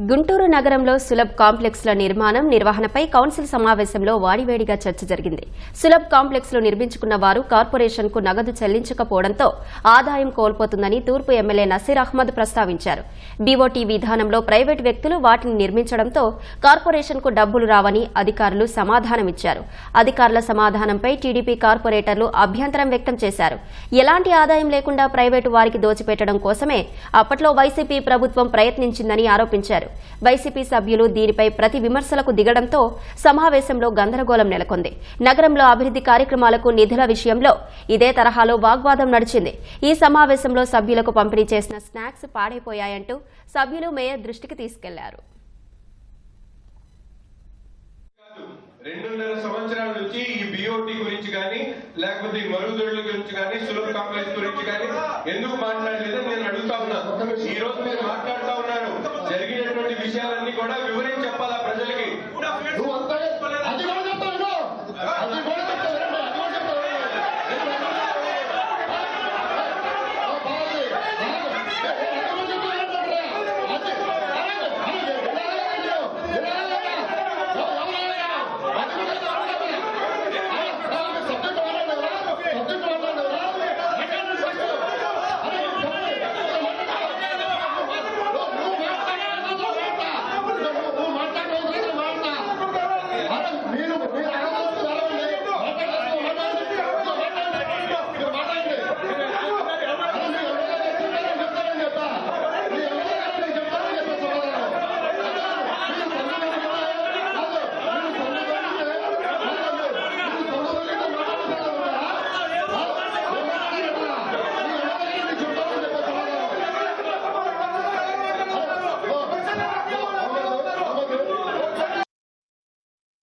గుంటూరు నగరంలో సులభ్ కాంప్లెక్స్ల నిర్మాణం నిర్వహణపై కౌన్సిల్ సమావేశంలో వాడివేడిగా చర్చ జరిగింది. సులభ్ కాంప్లెక్స్లు నిర్మించుకున్న వారు కార్పొరేషన్కు నగదు చెల్లించకపోవడంతో ఆదాయం కోల్పోతుందని తూర్పు ఎమ్మెల్యే నసీర్ అహ్మద్ ప్రస్తావించారు. బీఓటీ విధానంలో ప్రైవేట్ వ్యక్తులు వాటిని నిర్మించడంతో కార్పొరేషన్కు డబ్బులు రావని అధికారులు సమాధానమిచ్చారు. అధికారుల సమాధానంపై టీడీపీ కార్పొరేటర్లు అభ్యంతరం వ్యక్తం చేశారు. ఎలాంటి ఆదాయం లేకుండా ప్రైవేటు వారికి దోచిపెట్టడం కోసమే అప్పట్లో వైసీపీ ప్రభుత్వం ప్రయత్నించిందని ఆరోపించారు. వైసీపీ సభ్యులు దీనిపై ప్రతి విమర్శలకు దిగడంతో సమావేశంలో గందరగోళం నెలకొంది. నగరంలో అభివృద్ది కార్యక్రమాలకు నిధుల విషయంలో ఇదే తరహాలో వాగ్వాదం నడిచింది. ఈ సమావేశంలో సభ్యులకు పంపిణీ చేసిన స్నాక్స్ పాడైపోయాయంటూ సభ్యులు మేయర్ దృష్టికి తీసుకెళ్ళారు. రెండున్నర సంవత్సరాల నుంచి ఈ బిఓటి గురించి కానీ లేకపోతే ఈ మరుగుదొడ్ల గురించి కానీ సులభ కాంప్లెక్స్ గురించి కానీ ఎందుకు మాట్లాడలేదని నేను అడుగుతా ఉన్నాను ఈ రోజు మీరు మాట్లాడుతున్నారు విషయాలన్నీ కూడా వివరించి